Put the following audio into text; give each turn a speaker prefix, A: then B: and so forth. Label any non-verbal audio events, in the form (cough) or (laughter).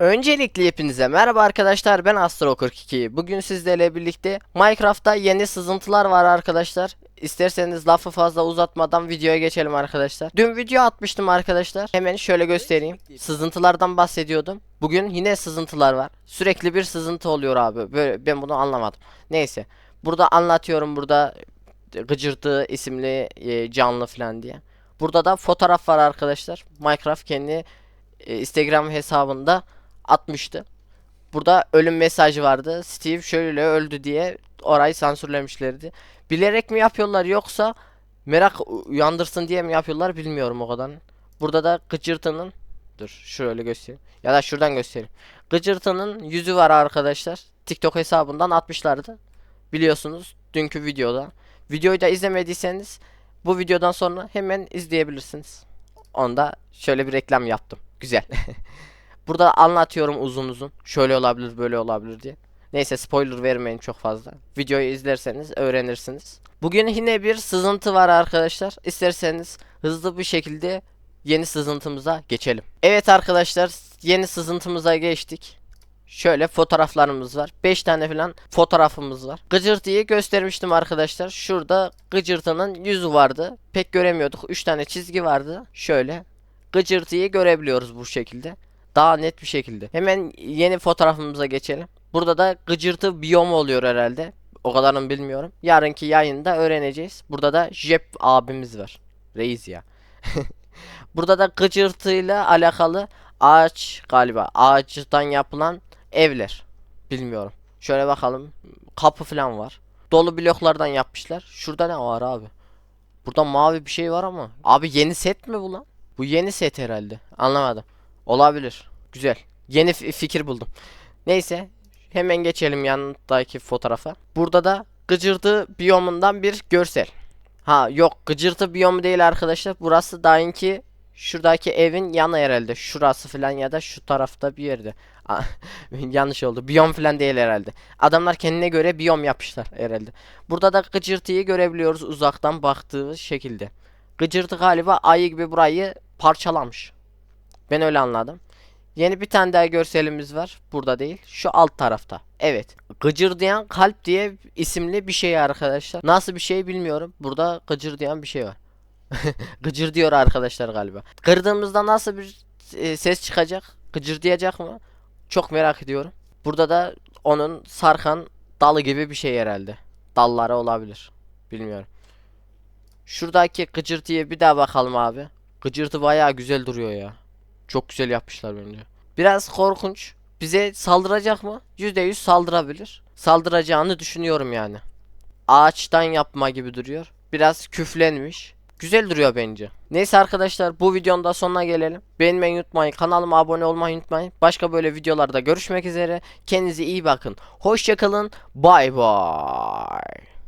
A: Öncelikle hepinize merhaba arkadaşlar ben Astro42 Bugün sizlerle birlikte Minecraft'ta yeni sızıntılar var arkadaşlar. İsterseniz lafı fazla uzatmadan videoya geçelim arkadaşlar. Dün video atmıştım arkadaşlar. Hemen şöyle göstereyim. Sızıntılardan bahsediyordum. Bugün yine sızıntılar var. Sürekli bir sızıntı oluyor abi. Böyle ben bunu anlamadım. Neyse. Burada anlatıyorum burada Gıcırtı isimli e, canlı falan diye. Burada da fotoğraf var arkadaşlar. Minecraft kendi e, Instagram hesabında atmıştı. Burada ölüm mesajı vardı. Steve şöyle öldü diye orayı sansürlemişlerdi. Bilerek mi yapıyorlar yoksa merak uyandırsın diye mi yapıyorlar bilmiyorum o kadar. Burada da Gıcırtı'nın dur şöyle göstereyim. Ya da şuradan göstereyim. Gıcırtı'nın yüzü var arkadaşlar. TikTok hesabından atmışlardı. Biliyorsunuz dünkü videoda. Videoyu da izlemediyseniz bu videodan sonra hemen izleyebilirsiniz. Onda şöyle bir reklam yaptım. Güzel. (laughs) Burada anlatıyorum uzun uzun. Şöyle olabilir, böyle olabilir diye. Neyse spoiler vermeyin çok fazla. Videoyu izlerseniz öğrenirsiniz. Bugün yine bir sızıntı var arkadaşlar. İsterseniz hızlı bir şekilde yeni sızıntımıza geçelim. Evet arkadaşlar, yeni sızıntımıza geçtik. Şöyle fotoğraflarımız var. 5 tane falan fotoğrafımız var. Gıcırtıyı göstermiştim arkadaşlar. Şurada gıcırtının yüzü vardı. Pek göremiyorduk. 3 tane çizgi vardı. Şöyle gıcırtıyı görebiliyoruz bu şekilde. Daha net bir şekilde. Hemen yeni fotoğrafımıza geçelim. Burada da gıcırtı biyomu oluyor herhalde. O kadarını bilmiyorum. Yarınki yayında öğreneceğiz. Burada da Jep abimiz var. Reis ya. (laughs) Burada da gıcırtıyla alakalı ağaç galiba. Ağaçtan yapılan evler. Bilmiyorum. Şöyle bakalım. Kapı falan var. Dolu bloklardan yapmışlar. Şurada ne var abi? Burada mavi bir şey var ama. Abi yeni set mi bu lan? Bu yeni set herhalde. Anlamadım. Olabilir. Güzel. Yeni fi- fikir buldum. Neyse. Hemen geçelim yanındaki fotoğrafa. Burada da gıcırtı biyomundan bir görsel. Ha yok gıcırtı biyomu değil arkadaşlar. Burası dahaki şuradaki evin yanı herhalde. Şurası falan ya da şu tarafta bir yerde. (laughs) Yanlış oldu. Biyom falan değil herhalde. Adamlar kendine göre biyom yapmışlar herhalde. Burada da gıcırtıyı görebiliyoruz uzaktan baktığı şekilde. Gıcırtı galiba ayı gibi burayı parçalamış. Ben öyle anladım. Yeni bir tane daha görselimiz var. Burada değil. Şu alt tarafta. Evet. Gıcırdayan kalp diye isimli bir şey arkadaşlar. Nasıl bir şey bilmiyorum. Burada gıcırdayan bir şey var. (laughs) Gıcır diyor arkadaşlar galiba. Kırdığımızda nasıl bir e, ses çıkacak? Gıcırdayacak mı? Çok merak ediyorum. Burada da onun sarkan dalı gibi bir şey herhalde. Dalları olabilir. Bilmiyorum. Şuradaki gıcırtıya bir daha bakalım abi. Gıcırtı bayağı güzel duruyor ya. Çok güzel yapmışlar bence. Biraz korkunç. Bize saldıracak mı? %100 saldırabilir. Saldıracağını düşünüyorum yani. Ağaçtan yapma gibi duruyor. Biraz küflenmiş. Güzel duruyor bence. Neyse arkadaşlar bu videonun da sonuna gelelim. Beğenmeyi unutmayın. Kanalıma abone olmayı unutmayın. Başka böyle videolarda görüşmek üzere. Kendinize iyi bakın. Hoşçakalın. Bay bay.